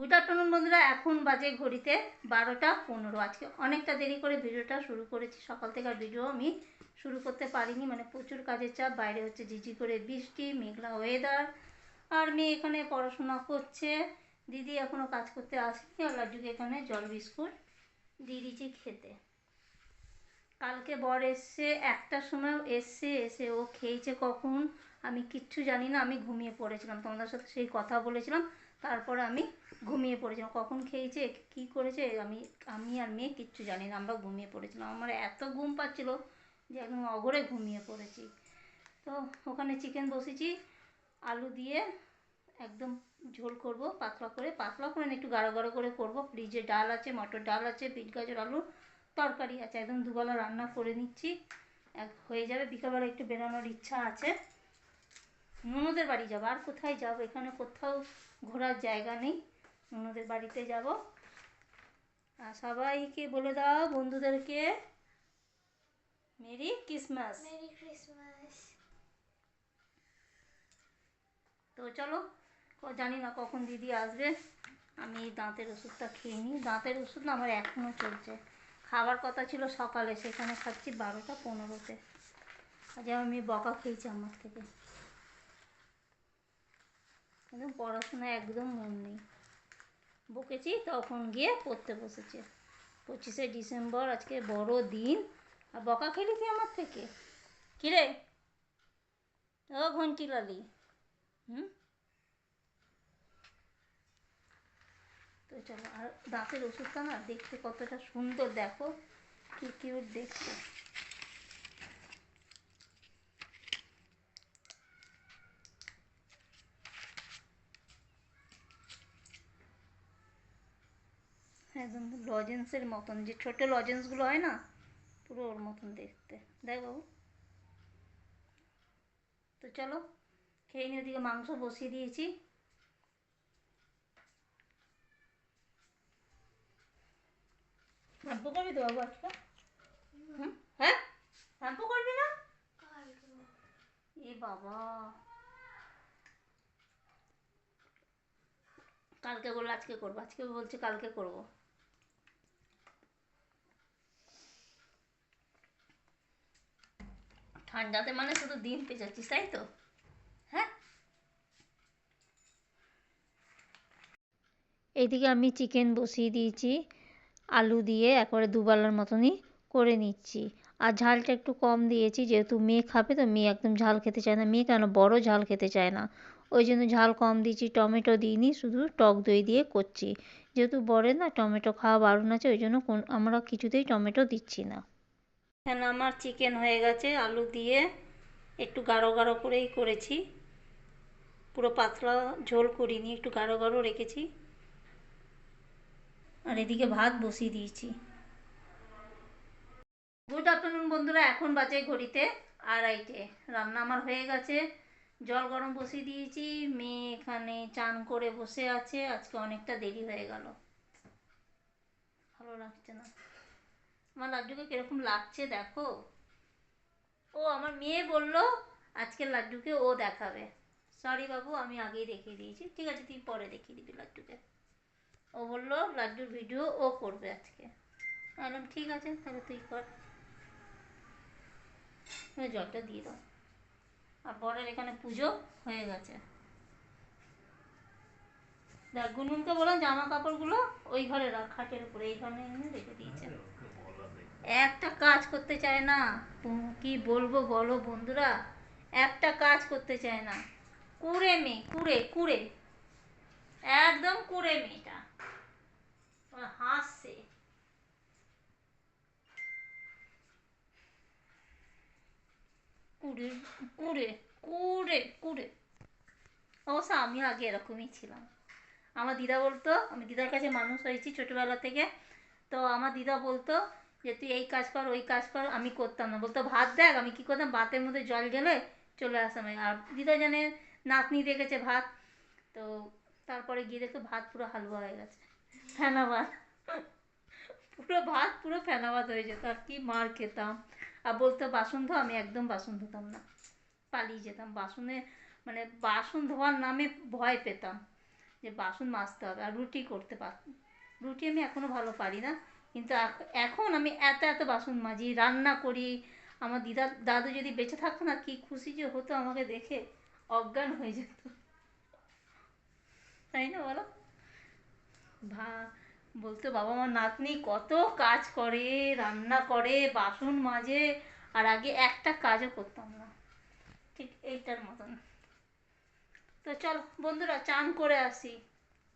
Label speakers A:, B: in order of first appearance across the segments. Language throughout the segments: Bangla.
A: গুড আফটারনুন বন্ধুরা, এখন বাজে ঘড়িতে বারোটা পনেরো। আজকে অনেকটা দেরি করে ভিডিওটা শুরু করেছি। সকাল থেকে ভিডিও আমি শুরু করতে পারিনি মানে প্রচুর কাজের চাপ। বাইরে হচ্ছে ঝিঝি করে বৃষ্টি, মেঘলা ওয়েদার আর মেয়ে এখানে পড়াশোনা করছে। দিদি এখনও কাজ করতে আসেনি, আর লাড্ডুকে এখানে জল বিস্কুট দিয়ে দিয়েছি খেতে। কালকে বর এসছে, একটার সময় এসছে, এসে ও খেয়েছে কখন? আমি কিচ্ছু জানি না, আমি ঘুমিয়ে পড়েছিলাম। তোমাদের সাথে সেই কথা বলেছিলাম। তারপরে আমি ঘুমিয়ে পড়েছিলাম। কখন খেয়েছে, কি করেছে, আমি আমি আর মেয়ে কিচ্ছু জানি না, আমরা ঘুমিয়ে পড়েছিলাম। আমার এত ঘুম পাচ্ছিল যে একদম অগরে ঘুমিয়ে পড়েছি। তো ওখানে চিকেন বসেছি, আলু দিয়ে একদম ঝোল করব, পাতলা করে পাতলা করে একটু গাঢ় গাঢ় করে করব। ফ্রিজে ডাল আছে, মটর ডাল আছে, বিট গাজর আলু তরকারি আছে, একদম দুবেলা রান্না করে নিচ্ছি। এক, হয়ে যাবে, বিকালবেলা একটু বেরোনোর ইচ্ছা আছে। ননদের বাড়ি যাব। আর কোথায় যাব? এখানে কোথাও ঘোরার জায়গা নেই। ননদের বাড়িতে যাব। আর সবাইকে বলে দাও বন্ধুদেরকে মেরি ক্রিসমাস।
B: Merry Christmas.
A: তো চলো জানি না কখন দিদি আসবে। আমি দাঁতের ওষুধটা খেয়ে নিই। দাঁতের ওষুধ না আমার এখনও চলছে। খাবার কথা ছিল সকালে সেখানে খাচ্ছি বারোটা পনেরোতে। আজ আমি বকা খেয়েছি আমার থেকে। একদম পড়াশোনা একদম মন নেই। বকেছি, তখন গিয়ে পড়তে বসেছে। পঁচিশে ডিসেম্বর, আজকে বড় দিন। আর বকা খেলি আমার থেকে? কিরে ও ঘন্টি লালি হুম? তো চলো, আর দাঁতের ওষুধটা না দেখতে কতটা সুন্দর, দেখো। কি কিউট দেখতে। একদম লজেন্সের মতন, যে ছোট লজেন্সগুলো হয় না, পুরো ওর মতন দেখতে। দেখ বাবু। তো চলো, খেয়ে নিয়ে ওদিকে মাংস বসিয়ে দিয়েছি। শ্যাম্পু করবি তো বাবু আজকে? হ্যাঁ? শ্যাম্পু করবি না? এ বাবা। কালকে বলল আজকে করব, আজকে বলছে কালকে করব। ঠান্ডাতে মানে শুধু দিন পেঁচাচ্ছিস, তাই তো? হ্যাঁ? এইদিকে আমি চিকেন বসিয়ে দিয়েছি, আলু দিয়ে একবারে দুবেলার মতনই করে নিচ্ছি। আর ঝালটা একটু কম দিয়েছি, যেহেতু মেয়ে খাবে তো মেয়ে একদম ঝাল খেতে চায় না। মেয়ে কেন? বড় ঝাল খেতে চায় না। ওই জন্য ঝাল কম দিয়েছি, টমেটো দিইনি, শুধু টক দই দিয়ে করছি। যেহেতু বড়ে না, টমেটো খাওয়া বারণ আছে, ওই জন্য কোন আমরা কিছুতেই টমেটো দিচ্ছি না। এখানে আমার চিকেন হয়ে গেছে, আলু দিয়ে একটু গাঢ় গাঢ় করেই করেছি। পুরো পাতলা ঝোল করিনি, একটু গাঢ় গাঢ় রেখেছি। আর এদিকে ভাত বসিয়ে দিয়েছি। গুড আফটারনুন বন্ধুরা, এখন বাজে ঘড়িতে আড়াইটে। রান্না আমার হয়ে গেছে, জল গরম বসিয়ে দিয়েছি, মেয়ে এখানে চান করে বসে আছে, আজকে অনেকটা দেরি হয়ে গেল। ভালো লাগছে না। আমার লাড্ডুকে কীরকম লাগছে দেখো। ও আমার মেয়ে বলল আজকে লাড্ডুকে ও দেখাবে। সরি বাবু, আমি আগেই দেখিয়ে দিয়েছি। ঠিক আছে তুই পরে দেখিয়ে দিবি লাড্ডুকে। ও বলল, লাড্ডুর ভিডিও ও করবে আজকে। বললাম, ঠিক আছে, তাহলে তুই কর। জলটা দিয়ে দাও। আর বরের এখানে পুজো হয়ে গেছে। দেখ, গুনগুনকে বললাম, জামা কাপড়গুলো ওই ঘরে রাখ খাটের উপরে, এই ঘরে এনে রেখে দিয়েছে। একটা কাজ করতে চায় না। কি বলব বলো বন্ধুরা? একটা কাজ করতে চায় না। কুড়ে মেয়ে, কুড়ে কুড়ে। একদম কুড়ে মেয়েটা। হাসছে। কুড়ে কুড়ে কুড়ে কুড়ে। অবশ্য আমি আগে এরকমই ছিলাম। আমার দিদা বলতো, আমি দিদার কাছে মানুষ হয়েছি ছোটোবেলা থেকে। তো আমার দিদা বলতো যে তুই এই কাজ কর, ওই কাজ কর, আমি করতাম না। বলতো, ভাত দেখ, আমি কী করতাম? ভাতের মধ্যে জল ঢেলে চলে আসতাম আর দিদা জানে, নাতনি দেখেছে ভাত, তো তারপরে গিয়ে দেখতো ভাত পুরো হালুয়া হয়ে গেছে। ফেনা ভাত পুরো ভাত, পুরো ফেনা ভাত হয়ে যেত। আর কি মার খেতাম। আর বলতো, বাসন ধো। আমি একদম বাসন ধুতাম না। পালিয়ে যেতাম। বাসনে মানে বাসন ধোয়ার নামে ভয় পেতাম যে বাসন মাজতে হবে। আর রুটি করতে পার, রুটি আমি এখনও ভালো পারি না। কিন্তু এখন আমি এত এত বাসন মাজি, রান্না করি। আমার দিদা, দাদু যদি বেঁচে থাকতো না, কি খুশি যে হতো আমাকে দেখে। অজ্ঞান হয়ে যেত। তাই না বলো? ভা, বলতো বাবা আমার নাতনি কত কাজ করে, রান্না করে, বাসন মাজে, আর আগে একটা কাজও করতাম না। ঠিক এইটার মতন। তো চল বন্ধুরা, চান করে আসি।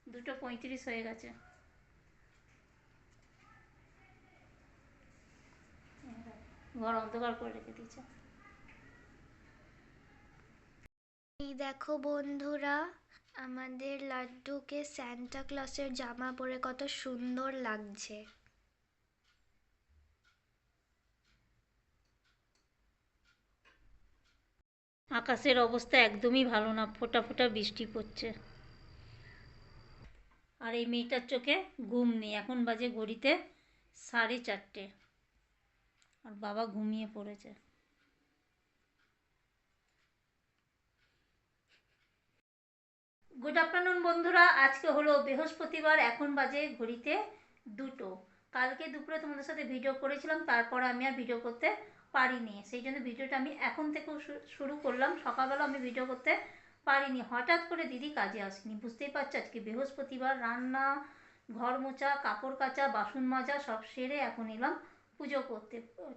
A: দুটো পঁয়ত্রিশ হয়ে গেছে। ঘর অন্ধকার করে রেখে দিয়েছে।
B: দেখো বন্ধুরা আমাদের লাড্ডুকে স্যান্টা ক্লসের জামা পরে কত সুন্দর লাগছে।
A: আকাশের অবস্থা একদমই ভালো না ফোটা ফোটা বৃষ্টি পড়ছে। আর এই মেয়েটার চোখে ঘুম নেই এখন বাজে ঘড়িতে সাড়ে চারটে। আর বাবা ঘুমিয়ে পড়েছে। গুড আফটারনুন বন্ধুরা। আজকে হলো বৃহস্পতিবার, এখন বাজে ঘড়িতে দুটো। কালকে দুপুরে তোমাদের সাথে ভিডিও করেছিলাম, তারপর আমি আর ভিডিও করতে পারিনি। সেই জন্য ভিডিওটা আমি এখন থেকেও শুরু করলাম। সকালবেলা আমি ভিডিও করতে পারিনি। হঠাৎ করে দিদি কাজে আসেনি। বুঝতেই পারছ, আজকে বৃহস্পতিবার। রান্না, ঘর মোছা, কাপড় কাচা, বাসন মাজা সব সেরে এখন এলাম। পুজো করতে।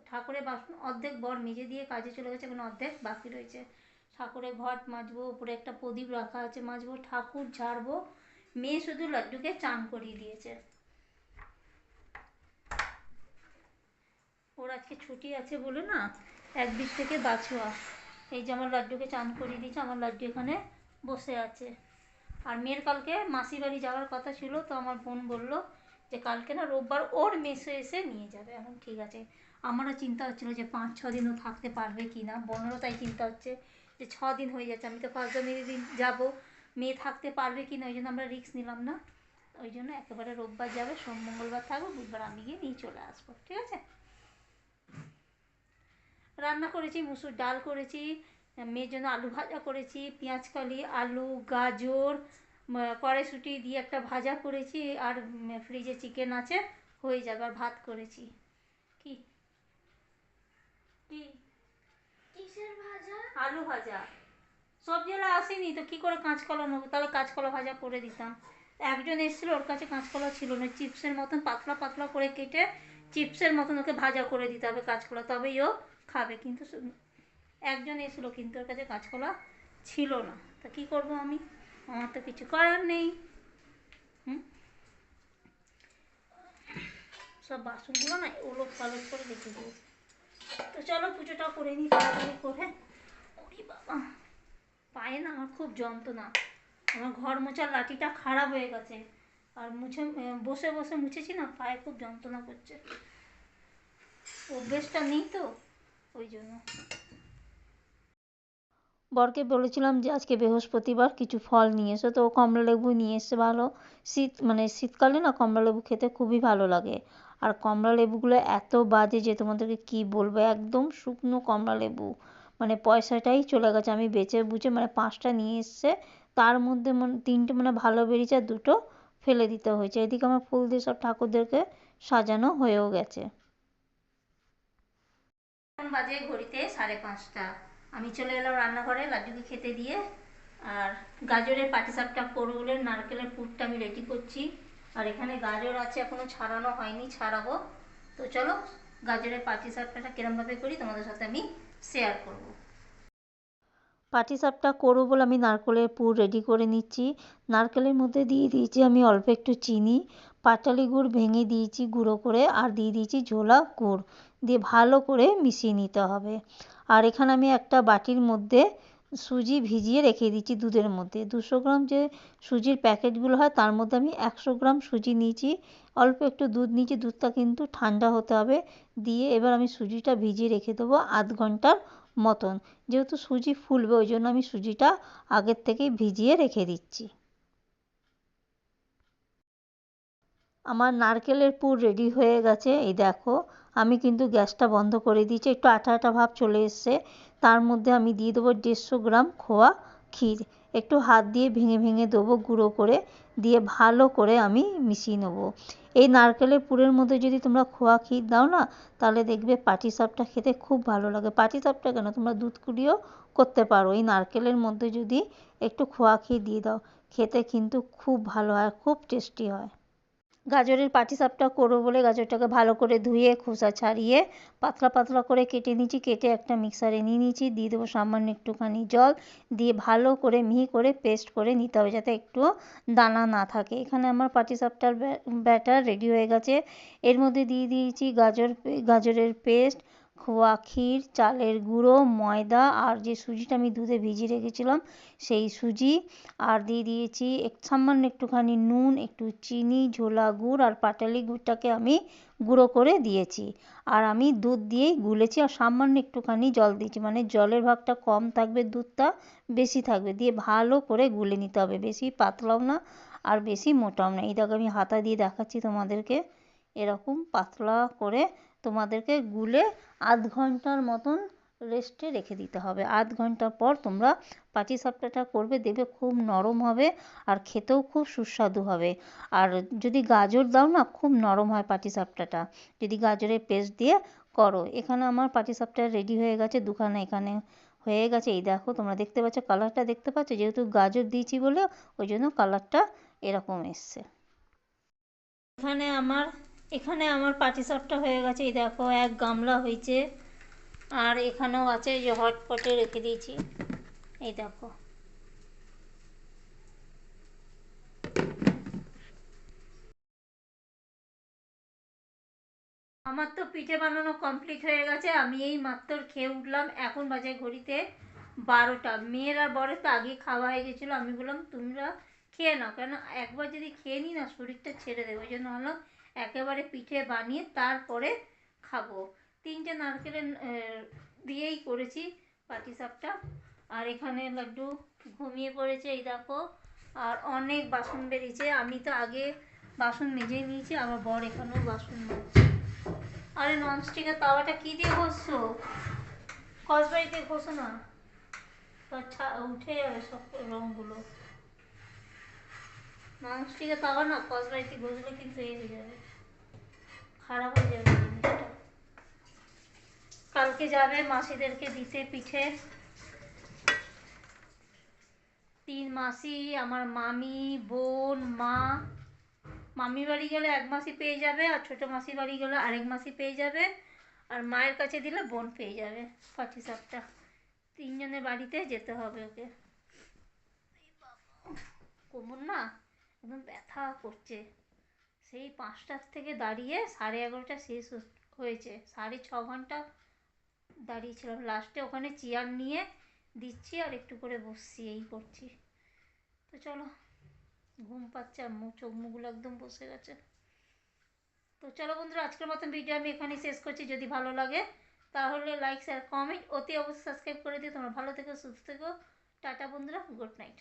A: ঠাকুরের বাসন অর্ধেক বর মেজে দিয়ে কাজে চলে গেছে এখন অর্ধেক বাকি রয়েছে। ঠাকুরের ঘট মাজবো, উপরে একটা প্রদীপ রাখা আছে, মাজবো, ঠাকুর ঝাড়বো। মেয়ে শুধু লাড্ডুকে চান করিয়ে দিয়েছে। ওর আজকে ছুটি আছে বলে না, এক একদিক থেকে বাছুয়া। এই যে আমার লাড্ডুকে চান করিয়ে দিয়েছে, আমার লাড্ডু এখানে বসে আছে। আর মেয়ের কালকে মাসির বাড়ি যাওয়ার কথা ছিল, তো আমার বোন বলল যে কালকে না রোববার ওর মেসে এসে নিয়ে যাবে। এখন ঠিক আছে। আমারও চিন্তা হচ্ছিল যে পাঁচ, ছ দিনও থাকতে পারবে কি না বোনেরও তাই চিন্তা হচ্ছে যে ছ দিন হয়ে যাচ্ছে। আমি তো ফার্স্ট মেয়ের দিন যাব। মেয়ে থাকতে পারবে কি না ওই জন্য আমরা রিস্ক নিলাম না। ওই জন্য একেবারে রোববার যাবে, সোম, মঙ্গলবার থাকবে, বুধবার আমি গিয়ে নিয়ে চলে আসব, ঠিক আছে? রান্না করেছি, মুসুর ডাল করেছি, মেয়ের জন্য আলু ভাজা করেছি, পেঁয়াজ কালি, আলু, গাজর কড়াইশুঁটি দিয়ে একটা ভাজা করেছি আর ফ্রিজে চিকেন আছে হয়ে যাবে আর ভাত করেছি। কি? কি?
B: কিসের ভাজা?
A: আলু ভাজা। সবজিওয়ালা আসেনি তো কি করে কাঁচকলা নেব? তাহলে কাঁচকলা ভাজা করে দিতাম। একজন এসেছিল ওর কাছে কাঁচকলা ছিল না চিপসের মতন পাতলা পাতলা করে কেটে চিপসের মতন ওকে ভাজা করে দিতে হবে কাঁচকলা তবেই ও খাবে। কিন্তু একজন এসেছিল কিন্তু ওর কাছে কাঁচকলা ছিল না। তা কী করব আমি? আমার তো কিছু করার নেই। হুম? সব বাসনগুলো না ওলট পালট করে রেখে দিয়েছে তো চলো পুজোটা করে নিই তাড়াতাড়ি করে। ওরে বাবা, পায়ে না আমার খুব যন্ত্রণা। আমার ঘর মোছার লাঠিটা খারাপ হয়ে গেছে। আর মুছে বসে বসে মুছেছি না, পায়ে খুব যন্ত্রণা করছে। অভ্যেসটা নেই তো, ওই জন্য। বরকে বলেছিলাম যে আজকে বৃহস্পতিবার কিছু ফল নিয়ে এসো। তো ও কমলা লেবু নিয়ে এসে ভালো শীত মানে শীতকালে না কমলা লেবু খেতে খুবই ভালো লাগে। আর কমলা লেবুগুলো এত বাজে যে তোমাদেরকে কি বলব, একদম শুকনো কমলা লেবু মানে পয়সাটাই চলে গেছে। আমি বেচে বুঝে মানে পাঁচটা নিয়ে এসছে। তার মধ্যে মানে তিনটে মানে ভালো বেরিয়েছে আর দুটো ফেলে দিতে হয়েছে। এদিকে আমার ফুল দিয়ে সব ঠাকুরদেরকে সাজানো হয়েও গেছে। বাজে ঘড়িতে সাড়ে পাঁচটা। আমি চলে এলাম রান্নাঘরে লাড্ডুকে খেতে দিয়ে, আর গাজরের পাটিসাপটা করব বলে নারকেলের পুরটা আমি রেডি করছি। আর এখানে গাজর আছে, এখনও ছাড়ানো হয়নি, ছাড়াবো। তো চলো, গাজরের পাটিসাপটাটা কিরমভাবে করি তোমাদের সাথে আমি শেয়ার করব। পাটিসাপটা করব বলে আমি নারকেলের পুর রেডি করে নিচ্ছি। নারকেলের মধ্যে দিয়ে দিয়েছি আমি অল্প একটু চিনি পাটালি গুড় ভেঙে দিয়েছি গুঁড়ো করে, আর দিয়ে দিয়েছি ঝোলা গুড়। দিয়ে ভালো করে মিশিয়ে নিতে হবে। আর এখানে আমি একটা বাটির মধ্যে সুজি ভিজিয়ে রেখে দিচ্ছি দুধের মধ্যে। দুশো গ্রাম যে সুজির প্যাকেটগুলো হয়, তার মধ্যে আমি একশো গ্রাম সুজি নিয়েছি। অল্প একটু দুধ নিয়েছি, দুধটা কিন্তু ঠান্ডা হতে হবে। দিয়ে এবার আমি সুজিটা ভিজিয়ে রেখে দেবো আধ ঘণ্টার মতন। যেহেতু সুজি ফুলবে, ওই জন্য আমি সুজিটা আগের থেকেই ভিজিয়ে রেখে দিচ্ছি। আমার নারকেলের পুর রেডি হয়ে গেছে। এই দেখো, আমি কিন্তু গ্যাসটা বন্ধ করে দিয়েছি। একটু আঠা আঠা ভাব চলে এসছে। তার মধ্যে আমি দিয়ে দেবো দেড়শো গ্রাম খোয়া ক্ষীর। একটু হাত দিয়ে ভেঙে ভেঙে দেবো গুঁড়ো করে, দিয়ে ভালো করে আমি মিশিয়ে নেব। এই নারকেলের পুরের মধ্যে যদি তোমরা খোয়া ক্ষীর দাও না, তাহলে দেখবে পাটিসাপটা খেতে খুব ভালো লাগে। পাটিসাপটা কেন? তোমরা দুধ কুড়িও করতে পারো। এই নারকেলের মধ্যে যদি একটু খোয়া ক্ষীর দিয়ে দাও, খেতে কিন্তু খুব ভালো হয়, খুব টেস্টি হয়। গাজরের পাটিসাপটা করব বলে গাজরটাকে ভালো করে ধুয়ে, খোসা ছাড়িয়ে পাতলা পাতলা করে কেটে নিয়েছি। কেটে একটা মিক্সারে নিয়ে নিয়েছি। দিয়ে দেবো সামান্য একটুখানি জল। দিয়ে ভালো করে মিহি করে পেস্ট করে নিতে হবে যাতে একটু দানা না থাকে। এখানে আমার পাটিসাপটার ব্যাটার রেডি হয়ে গেছে। এর মধ্যে দিয়ে দিয়েছি গাজর, গাজরের পেস্ট খোয়া ক্ষীর চালের গুঁড়ো, ময়দা আর যে সুজিটা আমি দুধে ভিজিয়ে রেখেছিলাম, সেই সুজি। আর দিয়ে দিয়েছি এক, সামান্য একটুখানি নুন, একটু চিনি, ঝোলা গুড় আর পাটালি গুড়টাকে আমি গুঁড়ো করে দিয়েছি। আর আমি দুধ দিয়েই গুলেছি আর সামান্য একটুখানি জল দিয়েছি। মানে জলের ভাগটা কম থাকবে, দুধটা বেশি থাকবে। দিয়ে ভালো করে গুলে নিতে হবে। বেশি পাতলাও না আর বেশি মোটাও না। এই দেখো আমি হাতা দিয়ে দেখাচ্ছি তোমাদেরকে। এরকম পাতলা করে তোমাদেরকে গুলে আধ ঘণ্টার মতন রেস্টে রেখে দিতে হবে। আধ ঘণ্টা পর তোমরা পাটিসাপটাটা করবে, দেখবে খুব নরম হবে আর খেতেও খুব সুস্বাদু হবে। আর যদি গাজর দাও না, খুব নরম হয় পাটিসাপটাটা যদি গাজরের পেস্ট দিয়ে করো, এখানে আমার পাটিসাপটা রেডি হয়ে গেছে, দুখানা এখানে হয়ে গেছে। এই দেখো, তোমরা দেখতে পাচ্ছ কালারটা দেখতে পাচ্ছ, যেহেতু গাজর দিয়েছি বলে, ওই জন্য কালারটা এরকম এসছে। এখানে আমার এখানে আমার পাটিসাপটা হয়ে গেছে, এই দেখো, এক গামলা হয়েছে। আর এখানেও আছে যে হটপটে রেখে দিয়েছি। এই দেখো। আমার তো পিঠে বানানো কমপ্লিট হয়ে গেছে, আমি এই মাত্র খেয়ে উঠলাম এখন বাজে ঘড়িতে বারোটা। মেয়ের আর বরের তো আগে খাওয়া হয়ে গেছিল, আমি বললাম, তোমরা খেয়ে নাও। কেন, একবার যদি খেয়ে নিই না, শরীরটা ছেড়ে দেবে, ওই জন্য ভাবলাম একেবারে পিঠে বানিয়ে তারপরে খাব। তিনটে নারকেলের দিয়েই করেছি পাটিসাপটা আর এখানে লাড্ডু ঘুমিয়ে পড়েছে, এই দেখো। আর অনেক বাসন বেরিয়েছে আমি তো আগে বাসন মেজে নিয়েছি আবার বর এখানেও বাসন মাজছে। আরে ননস্টিকের তাওয়াটা কী দিয়ে ঘষছো? কসবাই দিয়ে ঘষো না। উঠে যাবে সব রঙগুলো ননস্টিকের তাওয়া না কসবাইতে ঘষলে কিন্তু এই হয়ে যাবে। খারাপ হয়ে যাবে জিনিসটা কালকে যাবে মাসিদেরকে দিতে পিঠে। তিন মাসি, আমার মামি, বোন, মা। মামি বাড়ি গেলে এক মাসি পেয়ে যাবে আর ছোটো মাসি বাড়ি গেলে আরেক মাসি পেয়ে যাবে। আর মায়ের কাছে দিলে বোন পেয়ে যাবে পাটি সাপটা তিনজনের বাড়িতে যেতে হবে ওকে। কোমর না? একদম ব্যথা করছে। সেই পাঁচটার থেকে দাঁড়িয়ে সাড়ে এগারোটা শেষ হয়েছে। সাড়ে ছ ঘণ্টা দাঁড়িয়েছিলাম। লাস্টে ওখানে চেয়ার নিয়ে দিচ্ছি আর একটু করে বসছি, এই করছি। তো চলো, ঘুম পাচ্ছে আর মুখ চোখ মুখগুলো একদম বসে গেছে। তো চলো বন্ধুরা, আজকের মতন ভিডিও আমি এখানেই শেষ করছি। যদি ভালো লাগে, তাহলে লাইক শেয়ার কমেন্ট অতি অবশ্যই সাবস্ক্রাইব করে দিও। তোমরা ভালো থেকো, সুস্থ থেকো। টাটা বন্ধুরা গুড নাইট